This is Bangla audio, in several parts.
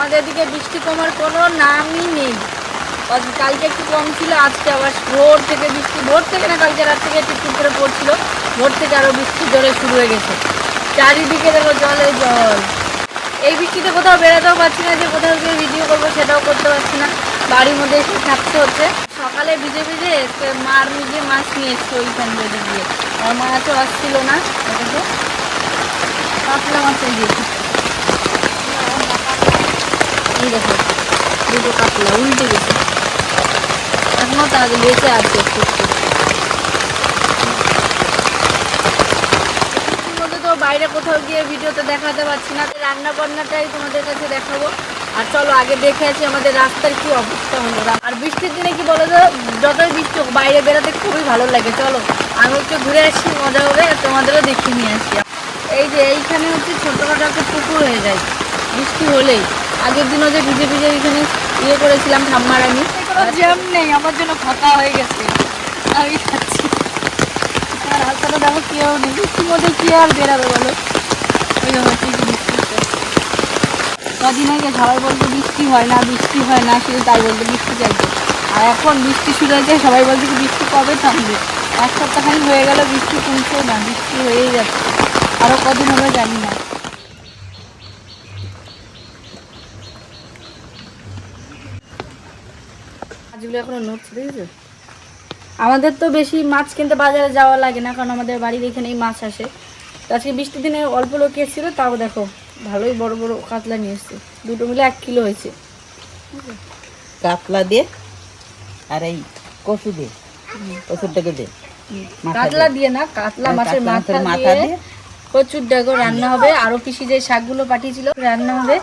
আমাদের এদিকে বৃষ্টি কমার কোনো নামই নেই। কালকে একটু কম ছিল, আজকে আবার ভোর থেকে বৃষ্টি, ভোর থেকে না কালকে রাত থেকে একটু করে পড়ছিল। ভোর থেকে আরও বৃষ্টি জলে শুরু হয়ে গেছে। চারিদিকে দেখো জলে জল। এই বৃষ্টিতে কোথাও বেরোতেও পারছি না, যে কোথাও গিয়ে ভিডিও করব সেটাও করতে পারছি না। বাড়ির মধ্যে এসে থাকতে হচ্ছে। সকালে ভিজে ভিজে মার নিজে মাছ নিয়ে এসছে ওইখান থেকে গিয়ে। আর মা তো আসছিল না কাতলা মাছ দিয়েছি এই দেখো দুটো কাতলা উল্টে গেছে। এখনও তার বেঁচে আছে তো বাইরে কোথাও গিয়ে ভিডিওতে দেখাতে পারছি না রান্না বান্নাটাই তোমাদের কাছে দেখাবো। আর চলো, আগে দেখে আছি আমাদের রাস্তার কি অবস্থা হলো। আর বৃষ্টির দিনে কি বলো তো, যতই বৃষ্টি হোক, বাইরে বেরোতে খুবই ভালো লাগে। চলো, আমি একটু ঘুরে আসি, মজা হবে, আর তোমাদেরও দেখিয়ে নিয়ে আসি। এই যে, এইখানে হচ্ছে ছোটোখাটো একটা পুকুর হয়ে যায়, বৃষ্টি হলেই। আগের দিনও যে ভিজে ভিজে এখানে ইয়ে করেছিলাম ঠাম্মার আমি। জ্যাম নেই, আমার জন্য ফাঁকা হয়ে গেছে। আমি খাচ্ছি। আর রাস্তাটা দেখো কেউ নেই। বৃষ্টির মধ্যে কি আর বেরাবে বলো? ওই হচ্ছে। কদিন আগে সবাই বলতো বৃষ্টি হয় না, বৃষ্টি হয় না, শুধু তাই বলতো বৃষ্টি চাইছে আর এখন বৃষ্টি শুরু হয়েছে, সবাই বলছে বৃষ্টি কবে থামবে? এক সপ্তাহখানি হয়ে গেল বৃষ্টি কমছে না, বৃষ্টি হয়েই যাচ্ছে। আরও কদিন হবে জানি না। মাছগুলো এখনও নড়ছে দেখেছ আমাদের তো বেশি মাছ কিনতে বাজারে যাওয়া লাগে না কারণ আমাদের বাড়ির এখানেই মাছ আসে। তো আজকে বৃষ্টির দিনে অল্প লোক এসেছিল তাও দেখো ভালোই বড় বড় কাতলা নিয়ে এসছে। দুটো মিলে এক কিলো হয়েছে। কাতলা দিয়ে আর এই কচু দিয়ে কচুরটাকে দিয়ে কাতলা দিয়ে। না কাতলা হ্যাঁ, মাছের মাথা মাথা দিয়ে। কচুর ডাগো রান্না হবে। আরও পিসি যে শাকগুলো পাঠিয়েছিল রান্না হবে।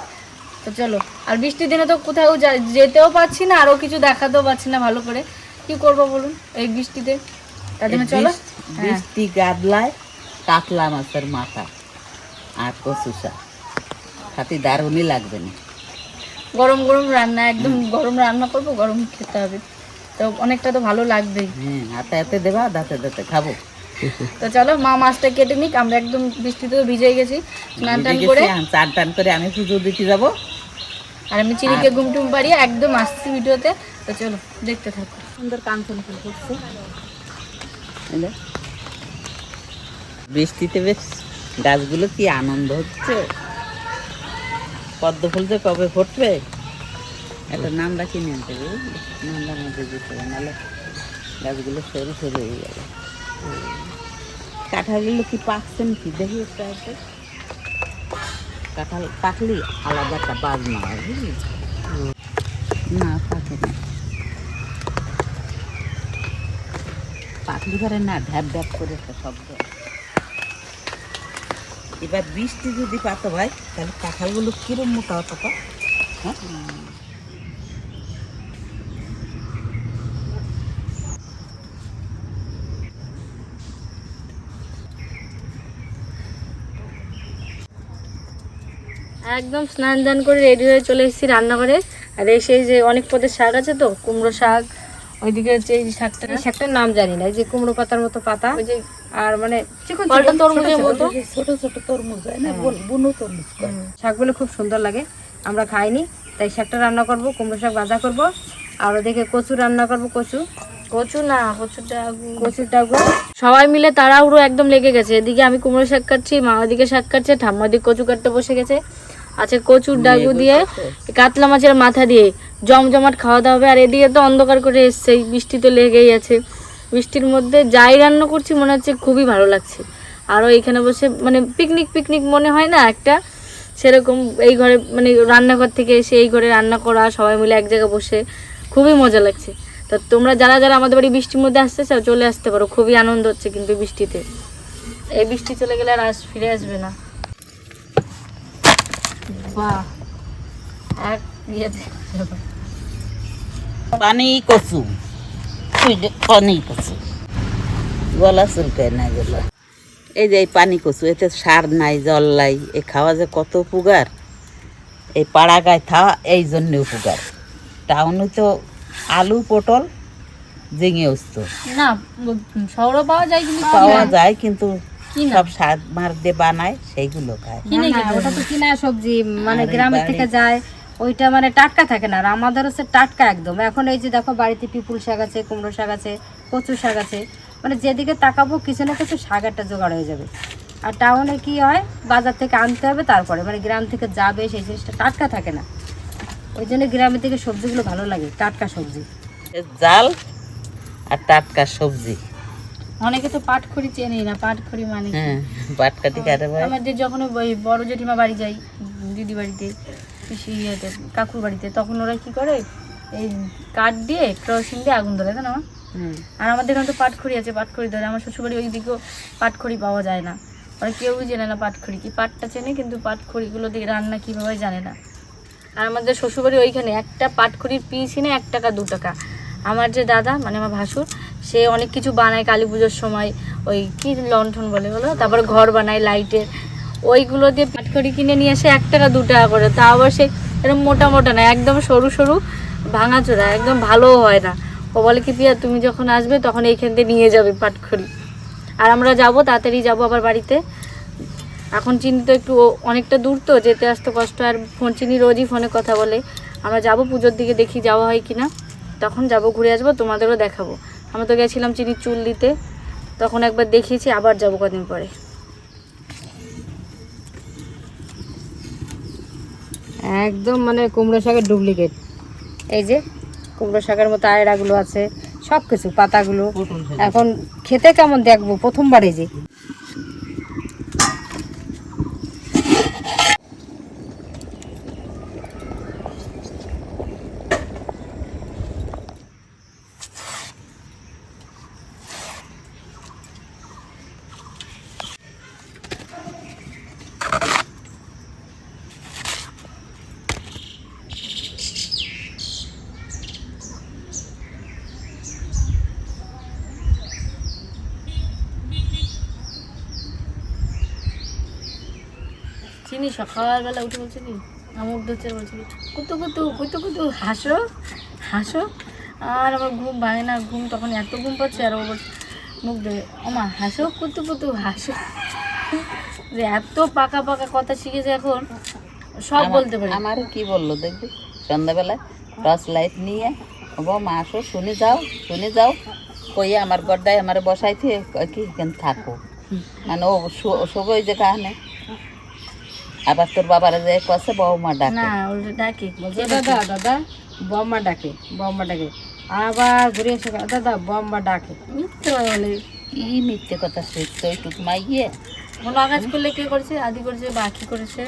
তো চলো। আর বৃষ্টির দিনে তো কোথাও যেতেও পাচ্ছি না আরও কিছু দেখাতেও পাচ্ছি না ভালো করে। কি করব বলুন এই বৃষ্টিতে? তার জন্য চলো। বৃষ্টি গাদলায় কাতলা মাছের মাথা আর কচু শাক। খাতি দারুণই লাগবে না। গরম গরম রান্না একদম গরম রান্না করব গরম খেতে হবে। তো অনেকটা তো ভালো লাগবেই। হ্যাঁ হাতে হাতে দেবা দাঁতে দাঁতে খাব। তো চলো মা মাছটা কেটে নিক আমরা একদম বৃষ্টিতে তো ভিজে গেছি স্নান টান করে। চান টান করে আমি পুজো দিতে যাব। আর আমি চিনিকে ঘুম টুম পাড়িয়ে একদম আসছি ভিডিওতে। তো চলো দেখতে থাকো। সুন্দর কাঞ্চন ফুল ফুটছে। বুঝলে? বৃষ্টিতে বেশ গাছগুলো কি আনন্দ হচ্ছে? পদ্ম ফুল যে কবে ফুটবে? একটা নাম রাখি নিয়ে আনতে হবে? নামটার মধ্যে দিতে হবে নাহলে গাছগুলো সরু সরু হয়ে যাবে কাঁঠালগুলো কি পাকছেন কি? দেখি একটু একটু কাঁঠাল পাকলি আলাদা একটা বাজনা হয় বুঝলি? না পাকে না। পাকলি পারে না ঢ্যাপ ঢ্যাপ করে একটা শব্দ। এবার বৃষ্টি যদি পাতো ভাই তাহলে কাঁঠালগুলো কিরম মোটা হতো? হ্যাঁ? একদম স্নান দান করে রেডি হয়ে চলে এসেছি রান্নাঘরে। আর এসে যে অনেক পদের শাক আছে তো কুমড়ো শাক ওইদিকে হচ্ছে এই শাকটা। শাকটার নাম জানি না যে কুমড়ো পাতার মতো পাতা। ওই যে আর মানে তরমুজের মতো। ছোট ছোট তরমুজ হয় না বুনো তরমুজ শাকগুলো খুব সুন্দর লাগে আমরা খাইনি তাই শাকটা রান্না করব কুমড়ো শাক ভাজা করব। আর ওদিকে কচু রান্না করব কচু। কচু না কচুর ডাগু। কচুর ডাগু। সবাই মিলে তাড়াহুড়ো একদম লেগে গেছে এদিকে আমি কুমড়ো শাক কাটছি মা ওদিকে শাক কাটছে ঠাম্মা ওদিকে কচু কাটতে বসে গেছে। আচ্ছা কচুর ডাগু দিয়ে কাতলা মাছের মাথা দিয়ে। জমজমাট খাওয়া দাওয়া হবে আর এদিকে তো অন্ধকার করে এসছে বৃষ্টি তো লেগেই আছে। বৃষ্টির মধ্যে যাই রান্না করছি মনে হচ্ছে খুবই ভালো লাগছে। আরও এখানে বসে মানে পিকনিক পিকনিক মনে হয় না একটা সেরকম এই ঘরে মানে রান্নাঘর থেকে এসে এই ঘরে রান্না করা সবাই মিলে এক জায়গায় বসে খুবই মজা লাগছে। তা তোমরা যারা যারা আমাদের বাড়ি বৃষ্টির মধ্যে আসতে চাও চলে আসতে পারো খুবই আনন্দ হচ্ছে কিন্তু বৃষ্টিতে। এই বৃষ্টি চলে গেলে আর আস ফিরে আসবে না। এক ইয়েতে পানি কচু। পানি কচু। গলা চুলকায় না গেলো। এই যে এই পানি কচু এতে সার নাই জল নাই। এ খাওয়া যে কত উপকার। এই পাড়া গায়ে খাওয়া এই জন্য উপকার। টাউনে তো আলু পটল ঝিঙে উস্ত। না শহরও পাওয়া যায় কিন্তু পাওয়া যায় কিন্তু কিনা। সব সার মার দিয়ে বানায় সেইগুলো খায়। ওটা তো কিনা সবজি মানে গ্রামের থেকে যায় ওইটা মানে টাটকা থাকে না। আর আমাদের হচ্ছে টাটকা একদম। এখন এই যে দেখো বাড়িতে পিপুল শাক আছে কুমড়ো শাক আছে কচু শাক আছে মানে যেদিকে তাকাবো কিছু না কিছু শাক একটা জোগাড় হয়ে যাবে। আর টাউনে কি হয় বাজার থেকে আনতে হবে তারপরে মানে গ্রাম থেকে যাবে সেই জিনিসটা টাটকা থাকে না। ওই জন্য গ্রামের থেকে সবজিগুলো ভালো লাগে টাটকা সবজি। জাল আর টাটকা সবজি। অনেকে তো পাটখড়ি চেনেই না পাটখড়ি মানে? হ্যাঁ বাটকাটি কাটে ভাই। আমাদের যখন ওই বড় জেঠিমা বাড়ি যাই দিদি বাড়িতে ইয়েতে কাকুর বাড়িতে তখন ওরা কি করে? এই কাঠ দিয়ে কেরোসিন দিয়ে আগুন ধরে তাই না মা? হুম। আর আমাদের এখানে তো পাটখড়ি আছে পাটখড়ি ধরে। আমার শ্বশুরবাড়ি ওই দিকেও পাটখড়ি পাওয়া যায় না। ওরা কেউই জানে না পাটখড়ি। কি পাটটা চেনে কিন্তু পাটখড়িগুলো দিয়ে রান্না কীভাবে জানে না। আর আমাদের শ্বশুরবাড়ি ওইখানে একটা পাটখড়ির পিস কিনে এক টাকা দু টাকা। আমার যে দাদা মানে আমার ভাসুর সে অনেক কিছু বানায় কালী পুজোর সময়, ওই কি লণ্ঠন বলে বলো? তারপরে ঘর বানায় লাইটের। ওইগুলো দিয়ে পাটখড়ি কিনে নিয়ে এসে এক টাকা, দু টাকা করে। তা আবার সে এরকম মোটা মোটা না, একদম সরু সরু ভাঙাচোরা, একদম ভালোও হয় না। ও বলে কি পিয়া তুমি যখন আসবে তখন এইখান থেকে নিয়ে যাবে পাটখড়ি আর আমরা যাব, তাড়াতাড়ি যাব আবার বাড়িতে। এখন চিনি তো একটু অনেকটা দূর তো, যেতে আসতে কষ্ট। আর ফোন চিনি রোজই ফোনে কথা বলে। আমরা যাব পুজোর দিকে, দেখি যাওয়া হয় কি না তখন যাব, ঘুরে আসব, তোমাদেরও দেখাবো। আমরা তো গেছিলাম চিনি চুল দিতে। তখন একবার দেখিয়েছি আবার যাব কদিন পরে। একদম মানে কুমড়ো শাকের ডুপ্লিকেট। এই যে কুমড়ো শাকের মতো আয়রাগুলো আছে সব কিছু পাতাগুলো এখন খেতে কেমন দেখব? প্রথমবারে যে চিনি সকালবেলা উঠে বলছে কি আমুক ধরছে বলছে কি, কুতু কুতু কুতু কুতু হাসো হাসো। আর আমার ঘুম ভাঙে না ঘুম তখন এত ঘুম পাচ্ছে আর ও বলছে মুখ দেবে। ওমা হাসো কুতু কুতু হাসো। যে এত পাকা পাকা কথা শিখেছে এখন সব বলতে পারে। আমারও কি বলল দেখবি? সন্ধ্যাবেলায় টর্চ লাইট নিয়ে ও মা আসো শুনে যাও শুনে যাও। কইয়ে আমার গড্ডায় আমার বসাইতে কি থাকো? মানে ও সবই যে কাহানে আবার তোর বাবারা যে কছে বৌমা ডাকে। না উল্টে ডাকি। বলছে দাদা দাদা বম্মা ডাকে বম্মা ডাকে। আবার ঘুরে এসে দাদা বম্মা ডাকে। মিথ্যে বলে। কি মিথ্যে কথা শিখছে ওইটুক মাইয়ে? কোনো আকাজ করলে কে করেছে? আদি করেছে বাকি করেছে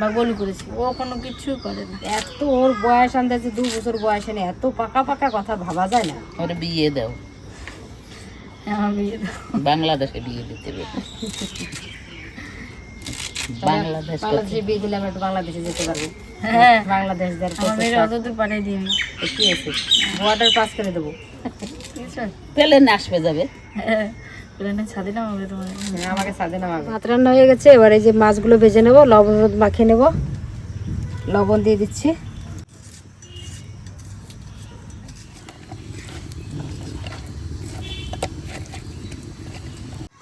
বা গোল করেছে। ও কোনো কিছু করে না। এত ওর বয়স আন্দাজে দু বছর বয়স নেই এত পাকা পাকা কথা ভাবা যায় না। ওর বিয়ে দাও। বাংলাদেশে বিয়ে দিতে হবে। বাংলাদেশ বাংলাদেশে বিয়ে দিলে আমরা বাংলাদেশে যেতে পারব। হ্যাঁ। বাংলাদেশ দেওয়ার আমার মেয়ের প্রচেষ্টা- অত দূর পাঠিয়ে দিই কি আছে? বর্ডার পাস করে দেবো। প্লেনে আসবে যাবে। হ্যাঁ। হ্যাঁ, ভাত রান্না হয়ে গেছে এবার এই যে মাছগুলো ভেজে নেব লবণ মাখিয়ে নেব। লবণ দিয়ে দিচ্ছি।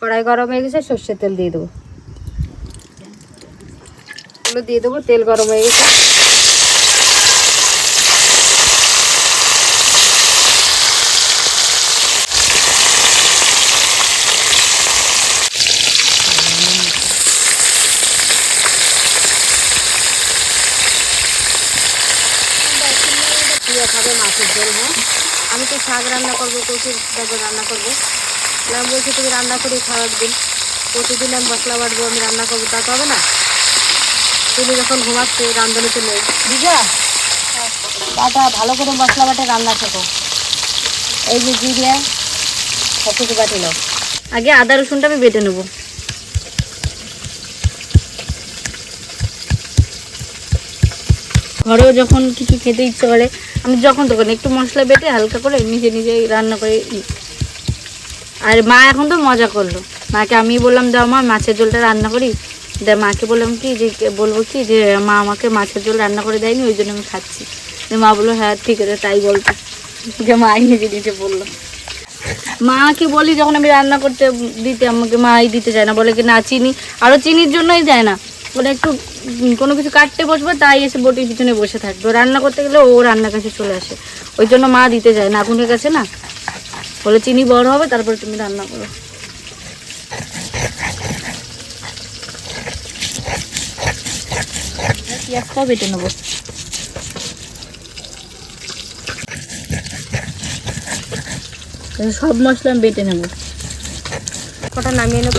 কড়াই গরম হয়ে গেছে সর্ষের তেল দিয়ে দেবো। এগুলো দিয়ে দেবো, তেল গরম হয়ে গেছে। মাছের হ্যাঁ আমি তো শাক রান্না করব, কচুর রান্না করব। বলছি তুমি রান্না করে খাওয়ার দিন প্রতিদিন আমি মশলা বাটবো, আমি রান্না করব তো হবে না। তুমি যখন ঘুমাচ্ছে রান্ধনে চলে দীঘা? দাদা ভালো করে মশলা বাটে রান্না শেখো। এই যে জিরে সব কিছু বাটিল আগে আদা, রসুনটা আমি বেটে নেব। ঘরেও যখন কিছু খেতে ইচ্ছে করে, আমি যখন তখন একটু মশলা বেটে হালকা করে নিজে নিজে রান্না করে আর মা এখন তো মজা করল। মাকে আমি বললাম, দাও মা, মাছের ঝোলটা রান্না করি। দে, মাকে বললাম কি যে বলব কি যে, মা আমাকে মাছের ঝোল রান্না করে দেয়নি, ওই জন্য আমি খাচ্ছি। মা বলল হ্যাঁ ঠিক আছে, তাই বলতো যে মা নিজে নিজে বলল। মাকে বলি যখন আমি রান্না করতে দিতে, আমাকে মাই দিতে চায় না, বলে কি, না, চিনি। আরও চিনির জন্যই দেয় না। মানে একটু কোনো কিছু কাটতে বসবে, তাই এসে বটির পিছনে বসে থাকবে। রান্না করতে গেলে ও রান্নার কাছে চলে আসে। ওই জন্য মা দিতে যায় না, আগুনের কাছে না। বলে, চিনি বড় হবে, তারপরে তুমি রান্না করো। পেঁয়াজটাও বেটে নেব। সব মশলা আমি বেটে নেব। কটা নামিয়ে নেব?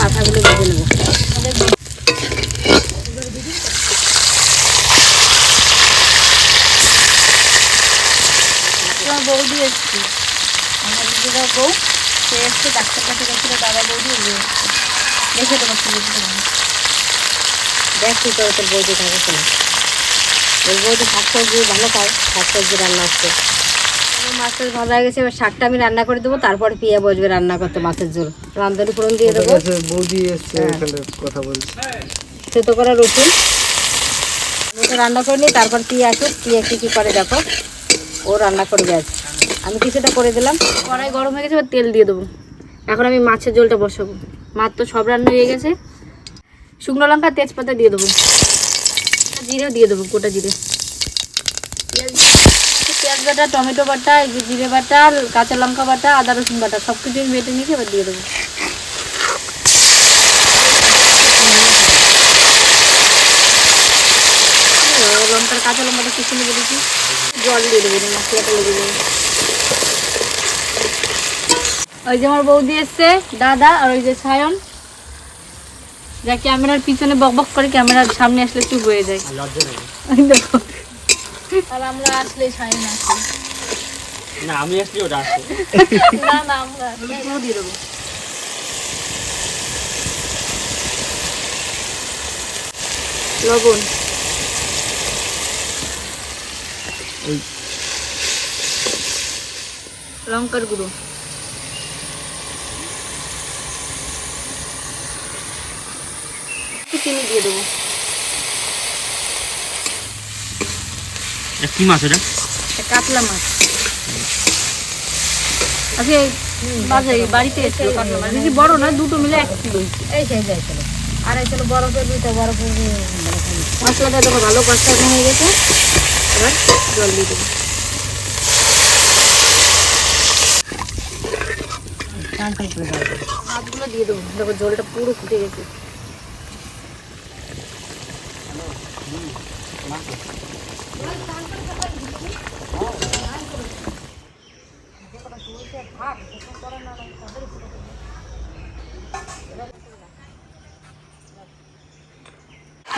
মাথাগুলো বেটে নেব। বৌদি এসছি। আমার দিদিরা বউ। সে এসছে ডাক্তার কাছে গেছিল, দাদা বৌদি এগিয়ে দেখে তোমার দেখ কি করে তোর বৌদি থাকে শোনো ওই বৌদি শাক সবজি ভালো খায় শাক সবজি রান্না হচ্ছে মাছের ভালো হয়ে গেছে এবার শাকটা আমি রান্না করে দেবো তারপরে পিয়া বসবে রান্না করতে মাছের ঝোল রান্ধনি ফোড়ন দিয়ে দেবো বৌদি এসছে কথা বলছে থেতো করা রসুন তো রান্না করে নিই তারপর পিয়া আসুক পিয়া কী কী করে দেখো ও রান্না করবে আজ আমি কিছুটা করে দিলাম কড়াই গরম হয়ে গেছে এবার তেল দিয়ে দেবো এখন আমি মাছের ঝোলটা বসাবো। মাছ তো সব রান্না হয়ে গেছে। শুকনো লঙ্কা, তেজপাতা দিয়ে দেবো। জিরেও দিয়ে দেবো, গোটা জিরে। পেঁয়াজ বাটা, টমেটো বাটা জিরে বাটা, কাঁচা লঙ্কা বাটা, আদা রসুন বাটা সব কিছু আমি বেটে নিয়েছি এবার দিয়ে দেবো। লঙ্কার, কাঁচা লঙ্কাটা কিছু নিয়ে দিয়েছি জল দিয়ে দেবো, মশলাটা লেগে দেবো ওই যে আমার বৌদি এসছে, দাদা, আর ওই যে সায়ন। যা ক্যামেরার পিছনে বক বক করে ক্যামেরার সামনে আসলে চুপ হয়ে যায়। দেখো। আর আমরা আসলে সায়ন আসে না আমি আসছি ওটা আসছে না না আমরা দিয়ে দেবো। লবণ লঙ্কার গুঁড়ো। চিনি দিয়ে দেবো। কি মাছ এটা? কাতলা মাছ। আজকে বাজারে বাড়িতে এসেছিল কাতলা মাছ। বেশি বড় না দুটো মিলে এক কিলো। এই সেই যাই চলো আর এই চলো বরফের দুইটা বরফের মশলাটা দেখো ভালো কষানো হয়ে গেছে এবার জল দিয়ে দেবো। মাছগুলো দিয়ে দেবো দেখো জলটা পুরো ফুটে গেছে।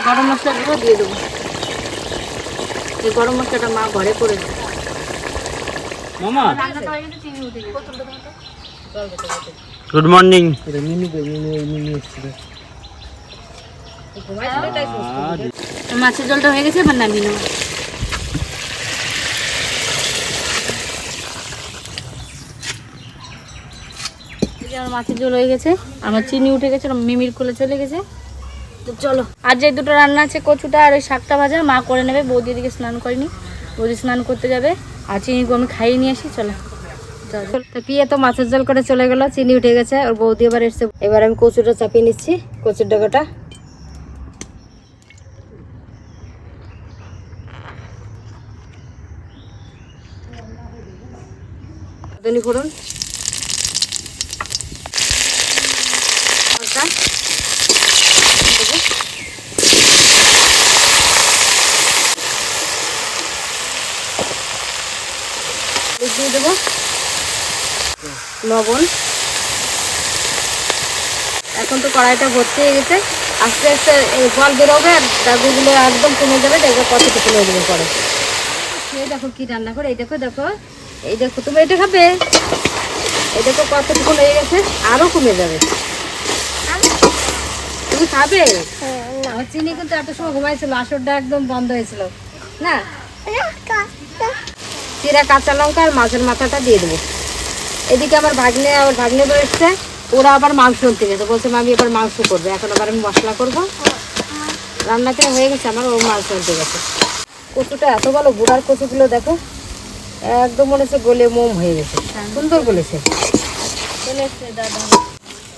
গরম মশলাগুলো দিয়ে দেবো। এই গরম মশলাটা মা ঘরে করে দেবে মামা। রান্নাটা হয়ে গেছে চিনি উঠে গেছে। গুড মর্নিং মাছের জলটা হয়ে গেছে এবার নামিয়ে নেব এই যে আমার মাছের ঝোল হয়ে গেছে, আমার চিনি উঠে গেছে মিমির কোলে চলে গেছে। তো চলো আর যে দুটো রান্না আছে, কচুটা আর ওই শাকটা ভাজা, মা করে নেবে, বৌদি দিকে স্নান করেনি, বৌদি স্নান করতে যাবে, আর চিনি আমি খাইয়ে নিয়ে আসি, চলো। পিয়ে তো মাছের জল করে চলে গেল, চিনি উঠে গেছে, ওর বৌদি এবার এসছে। এবার আমি কচুটা চাপিয়ে নিচ্ছি, কচুর ডাকাটা ধনি হালকা দেবো। হলুদ দিয়ে দেবো। লবণ। এখন তো কড়াইটা ভর্তি হয়ে গেছে। আস্তে আস্তে এই জল বেরোবে আর দাগুগুলো একদম কমে যাবে দেখবে কতটুকু হয়ে যাবে পরে। এই দেখো কি রান্না করে এই দেখো দেখো এই দেখো তুমি এটা খাবে? এই দেখো কতটুকু হয়ে গেছে আরও কমে যাবে। তুমি খাবে? আমার চিনি কিন্তু এত সময় ঘুমাইছিল আসরটা একদম বন্ধ হয়েছিল। না। চিরা কাঁচা লঙ্কা আর মাছের মাথাটা দিয়ে দেবো। এদিকে আমার ভাগ্নে আমার ভাগ্নে এসছে, ওরা আবার মাংস আনতে গেছে। বলছে, মামি, এবার মাংস করবে। এখন আবার আমি মশলা করব। রান্নাটা হয়ে গেছে, আমার ও মাংস আনতে গেছে। কচুটা এত ভালো বুড়ার কচুগুলো দেখো, একদম মনে হচ্ছে গলে মোম হয়ে গেছে। সুন্দর বলেছে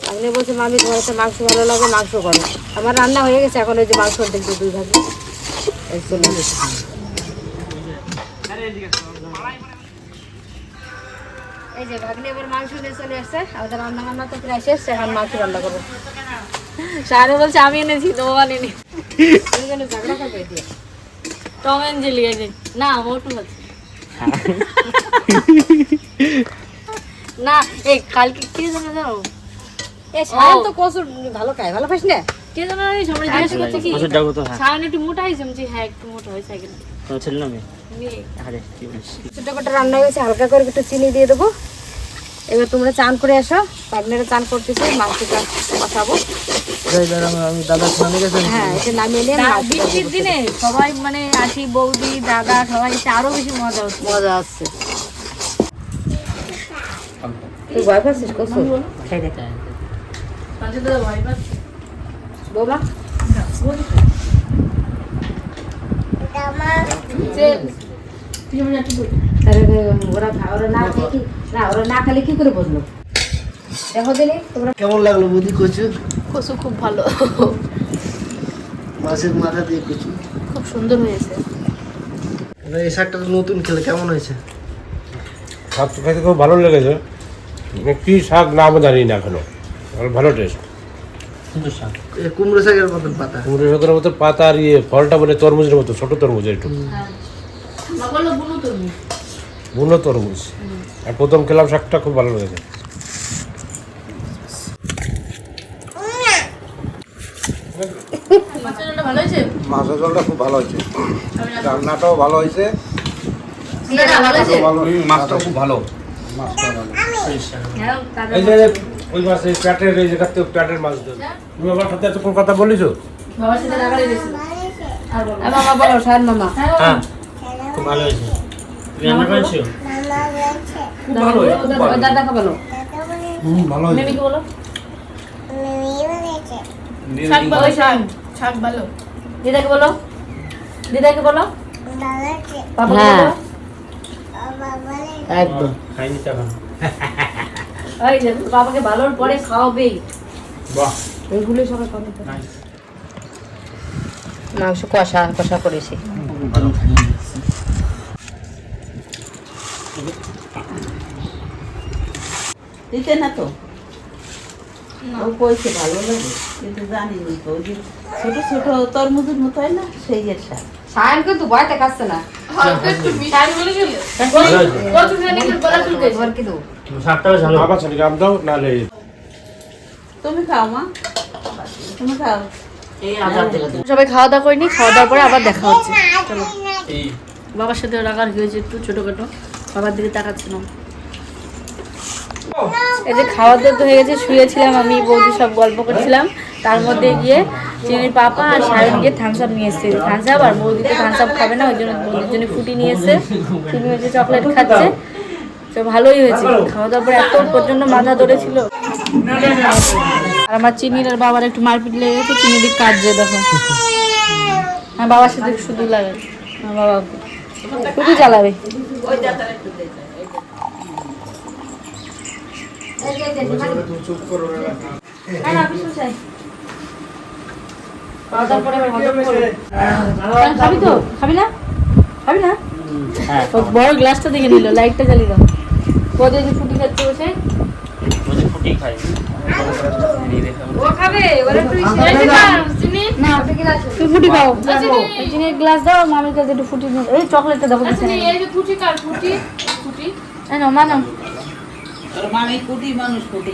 আপনি বলছে, মামি ঘরেতে মাংস ভালো লাগে, মাংস করো। আমার রান্না হয়ে গেছে, এখন ওই যে মাংস দেখতে দুই ভাগে চলে গেছে এই যে ভাগ্নে এবার মাংস নিয়ে চলে আসছে। আমাদের রান্না বান্না তো প্রায় শেষ এখন মাংস রান্না করব। সারে বলছে আমি এনেছি তো ও ঝগড়া করবে দিয়ে টম এন্ড জেলি না মোটু আছে না এই কালকে কে জানো জানো? এ সায়ন তো কচুর ভালো খায় ভালো খাইস না? কে জানো এই সবাই জিজ্ঞাসা করছে কি? হ্যাঁ। সায়ন একটু মোটা হয়েছে হ্যাঁ একটু মোটা হয়েছে ছেলে মেয়ে? বলিস ছোটো করে রান্না হয়ে গেছে হালকা করে একটু চিনি দিয়ে দেবো। এবার তোমরা চান করে আসো পাবনারা চান করতেছে মাংসটা বসাবো। হ্যাঁ এটা নামিয়ে নিয়ে বৃষ্টির দিনে সবাই মানে আসি বৌদি দাদা সবাই এসে আরও বেশি মজা হচ্ছে। মজা আসছে তুই ভয় পাচ্ছিস কসু? খাই দেখ। সঞ্জয় দাদা ভয় পাচ্ছে বৌমা ওরা ওরা না খেয়ে না ওরা না খেলে কি করে বসল দেখো দিনি তোমরা কেমন লাগল বুদ্ধি কচু? কচু খুব ভালো। মাছের মাথা দিয়ে কচু। খুব সুন্দর হয়েছে। এবার এই শাকটা তো নতুন খেলে কেমন হয়েছে? শাক তো খেতে খুব ভালো লেগেছে। কি শাক নাম জানি না এখনও। ভালো টেস্ট সুন্দর শাক। এ কুমড়ো শাকের মতন পাতা। কুমড়ো শাকের মতো পাতা আর ইয়ে ফলটা মানে তরমুজের মতো ছোট তরমুজ একটু। বুনো তরমুজ। আর প্রথম খেলাম শাকটা খুব ভালো লেগেছে মাছের হয়েছে। মাছের জলটা খুব ভালো হয়েছে। রান্নাটাও ভালো হয়েছে। দাদা ভালো হয়েছে মাছটা খুব ভালো। মাছটা ভালো। হ্যাঁ এই যে ওই মাছ এই প্যাটের এই প্যাটের মাছ দেবে তুমি আমার সাথে এতক্ষণ কথা বলিস বাবার সাথে লাগালে গেছিল আর বলো বলো সায়ন মামা। হ্যাঁ। খুব ভালো হয়েছে। রান্না করেছ? ওই দাদাকে বলো ভালো। মেমিকে বলো। শাক ভালো শাক শাক ভালো দিদাকে বলো। দিদাকে বলো। বাবাকে হ্যাঁ। একদম। খাইনি তো এখন। যে বাবাকে ভালোর পরে খাওয়াবেই। বাহ। এইগুলো সবাই কমে মাংস কষা কষা করেছি। দিতে না তো? ও কইছে ভালো লাগে কিন্তু জানি না তো যে ছোট ছোট তরমুজের মতো হয় না? সেই এর শাক সায়ন কিন্তু না। তুমি খাও মা। তুমি খাও। সবাই খাওয়া দাওয়া করিনি খাওয়া দাওয়ার পরে আবার দেখা হচ্ছে। চলো বাবার সাথে রাগার হয়েছে একটু ছোটখাটো? বাবার দিকে তাকাচ্ছিলাম এই যে খাওয়া দাওয়া হয়ে গেছে, শুয়েছিলাম আমি, বৌদি সব গল্প করছিলাম। তার মধ্যে গিয়ে চিনির পাপা আর সায়ন গিয়ে থামস আপ নিয়ে এসছে। থামস আপ আর বৌদি তো থামস আপ খাবে না, ওই জন্য বৌদির জন্য ফুটি নিয়ে এসছে। চিনি হয়েছে চকলেট খাচ্ছে। তো ভালোই হয়েছে। খাওয়া দাওয়ার পরে এত পর্যন্ত মাথা ধরেছিল। আর আমার চিনির আর বাবার একটু মারপিট লেগে গেছে, চিনি দিক কাটছে দেখো। হ্যাঁ বাবার সাথে শুধু লাগে বাবা শুধু চালাবে হ্যাঁ, না, পিছু চাই। খাওয়া দাওয়ার পরে আবার হজম করব। হ্যাঁ, খাবি তো খাবি না খাবি না বড় গ্লাসটা দেখে নিল লাইটটা জ্বালিয়ে দাও যে ফুটি খাচ্ছে বসে ফুটি। খাই এই ও খাবে ওরা একটু না তুই ফুটি? খাও এই গ্লাস দাও মামির কাছে একটু ফুটি। এই চকলেটটা এই মা নাও। তোর মামি কুটি মানুষ কুটি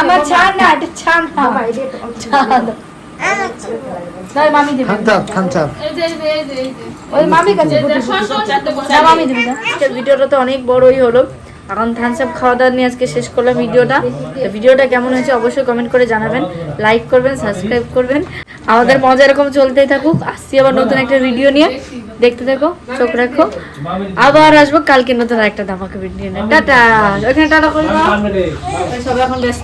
আমার ছাড় না এটা ছাড় না ছাড় দাও। দাও, মামি দেবে। ওই মামির কাছে ফুটি ফুটি। না, মামি দেবে ভিডিওটা তো অনেক বড়ই হলো। এখন থামস আপ খাওয়া দাওয়া নিয়ে আজকে শেষ করলাম ভিডিওটা। তো ভিডিওটা কেমন হয়েছে অবশ্যই কমেন্ট করে জানাবেন। লাইক করবেন সাবস্ক্রাইব করবেন। আমাদের মজা এরকম চলতেই থাকুক। আসছি আবার নতুন একটা ভিডিও নিয়ে। দেখতে থাকো, চোখ রাখো। আবার আসব কালকে নতুন একটা ধামাকে ভিডিও নিয়ে। টাটা। ওখানে টাটা করে দাও। সবাই এখন ব্যস্ত।